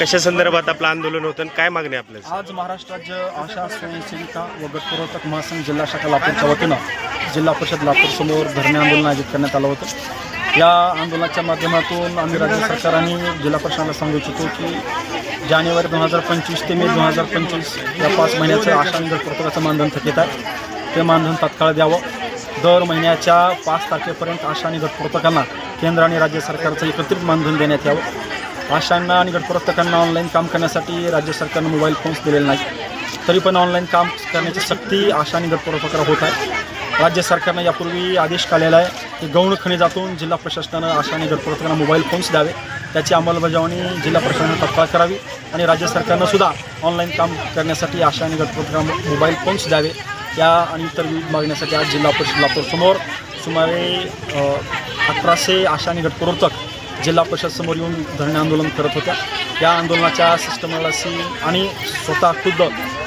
कशा संदर्भात आपलं आंदोलन होतं आणि काय मागणी आहे आपल्याला? आज महाराष्ट्र राज्य आशा स्वयंसेविका व गटपुरवठक महासंघ जिल्हा शाखा लातूरच्या वतीनं जिल्हा परिषद लापूर समोर धरणे आंदोलन आयोजित करण्यात आलं होतं. या आंदोलनाच्या माध्यमातून आम्ही राज्य सरकार आणि जिल्हा परिषदाला सांगू इच्छितो की जानेवारी दोन हजार पंचवीस ते मे दोन हजार पंचवीस या पाच महिन्याचं आशा आणि गटपुरवठकाचं मानधन थकीत आहे. ते मानधन तात्काळ द्यावं. दर महिन्याच्या पाच तारखेपर्यंत आशा आणि गटपुरवठकांना केंद्र आणि राज्य सरकारचं एकत्रित मानधन देण्यात यावं. आशांना आणि गटप्रवर्तकांना ऑनलाईन काम करण्यासाठी राज्य सरकारनं मोबाईल फोन्स दिलेले नाहीत. तरी पण ऑनलाईन काम करण्याची सक्ती आशा आणि गटप्रवर्तकांना होत आहे. राज्य सरकारनं यापूर्वी आदेश काढलेला आहे की गौण खनिजातून जिल्हा प्रशासनानं आशा आणि गटप्रवर्तकांना मोबाईल फोन्स द्यावे. त्याची अंमलबजावणी जिल्हा प्रशासनानं तत्काळ करावी आणि राज्य सरकारनं सुद्धा ऑनलाईन काम करण्यासाठी आशा आणि गटप्रवर्तकांना मोबाईल फोन्स द्यावे. या आणि इतर विविध मागण्यासाठी आज जिल्हा परिषद लातूरसमोर सुमारे अकराशे अठराशे आशा आणि गटप्रवर्तक जिल्हा परिषद समोर येऊन धरणे आंदोलन करत होत्या. या आंदोलनाच्या सिस्टमलाशी आणि स्वतः खुद्द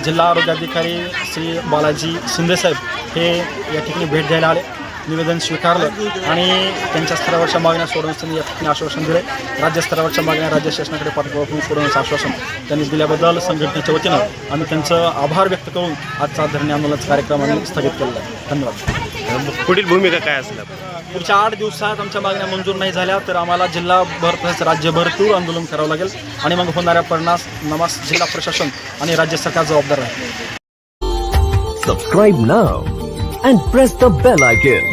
जिल्हा आरोग्य अधिकारी श्री बालाजी शिंदेसाहेब हे या ठिकाणी भेट द्यायला आले. निवेदन स्वीकारलं आणि त्यांच्या स्तरावरच्या मागण्या सोडवण्याचं त्यांनी या ठिकाणी आश्वासन दिले राज्य स्तरावरच्या मागण्या राज्य शासनाकडे पाठपुरावा करून सोडवण्याचं आश्वासन त्यांनी दिल्याबद्दल संघटनेच्या वतीनं आम्ही त्यांचं आभार व्यक्त करून आजचा धरणे आंदोलनाचा कार्यक्रम आम्ही स्थगित केलेला आहे धन्यवाद पुढील भूमिका काय असेल आपली? पुढच्या आठ दिवसात आमच्या मागण्या मंजूर नाही झाल्या तर आम्हाला जिल्हाभर तसेच राज्यभर तीव्र आंदोलन करावं लागेल आणि मग होणाऱ्या परिणास नमास जिल्हा प्रशासन आणि राज्य सरकार जबाबदार राहील Subscribe now and press the bell icon.